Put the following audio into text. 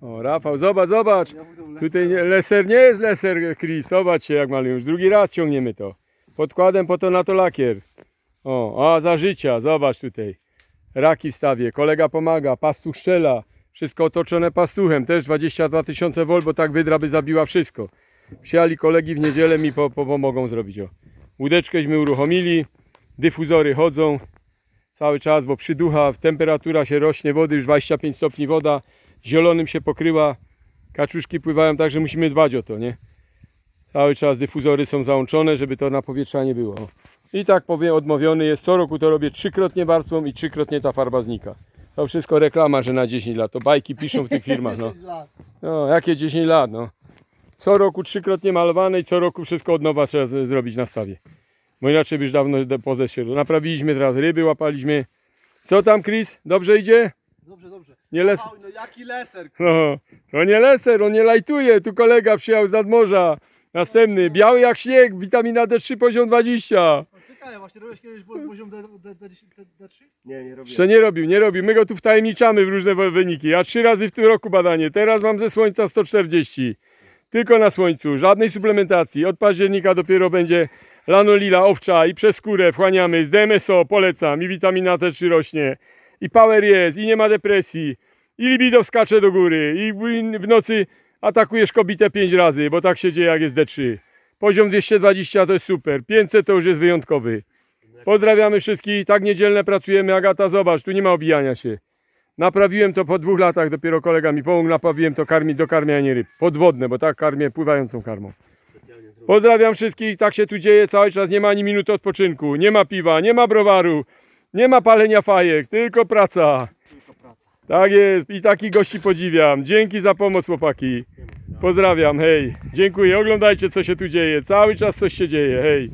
O, Rafał, zobacz, zobacz. Tutaj nie, leser nie jest leser, Chris. Zobaczcie jak malują. Już drugi raz ciągniemy to. Podkładem po to na to lakier. O, a za życia, zobacz tutaj. Raki wstawię, kolega pomaga, pastuch strzela. Wszystko otoczone pastuchem, też 22 tysiące volt, bo tak wydra by zabiła wszystko. Przyjali kolegi w niedzielę mi po, po, pomogą zrobić. O. Łódeczkęśmy uruchomili, dyfuzory chodzą cały czas, bo przyducha, temperatura się rośnie, wody już 25 stopni woda, zielonym się pokryła, kaczuszki pływają, także musimy dbać o to, nie? Cały czas dyfuzory są załączone, żeby to na powietrza nie było. I tak powiem, odmowiony jest, co roku to robię trzykrotnie warstwą i trzykrotnie ta farba znika. To wszystko reklama, że na 10 lat, to bajki piszą w tych firmach, no. 10 lat. No, jakie 10 lat, no. Co roku trzykrotnie malowane i co roku wszystko od nowa trzeba z- zrobić na stawie. Bo inaczej by już dawno de- podeszło. Naprawiliśmy teraz ryby, łapaliśmy. Co tam, Chris? Dobrze idzie? Dobrze, dobrze. Nie les... Oj, no jaki leser. No, to nie leser, on nie lajtuje. Tu kolega przyjechał z nadmorza. Następny, biały jak śnieg, witamina D3 poziom 20. O, Ciekawe, właśnie robiłeś kiedyś poziom D, D, D, D, D3? Nie, nie robię. Jeszcze nie robił, nie robił. My go tu wtajemniczamy w różne wyniki. Ja trzy razy w tym roku badanie. Teraz mam ze słońca 140. Tylko na słońcu, żadnej suplementacji. Od października dopiero będzie lanolila owcza i przez skórę wchłaniamy. Z DMSO polecam i witamina T3 rośnie. I power jest, i nie ma depresji. I libido skacze do góry. I w- nocy atakujesz kobietę 5 razy, bo tak się dzieje jak jest D3. Poziom 220 to jest super. 500 to już jest wyjątkowy. Pozdrawiamy wszystkich. Tak niedzielne pracujemy. Agata, zobacz, tu nie ma obijania się. Naprawiłem to po dwóch latach, dopiero kolega mi pomógł, naprawiłem to karmi, do karmiania ryb. Podwodne, bo tak karmię pływającą karmą. Pozdrawiam wszystkich, tak się tu dzieje cały czas, nie ma ani minuty odpoczynku, nie ma piwa, nie ma browaru, nie ma palenia fajek, tylko praca. Tylko praca. Tak jest i takich gości podziwiam. Dzięki za pomoc chłopaki. Pozdrawiam, hej. Dziękuję, oglądajcie co się tu dzieje, cały czas coś się dzieje, hej.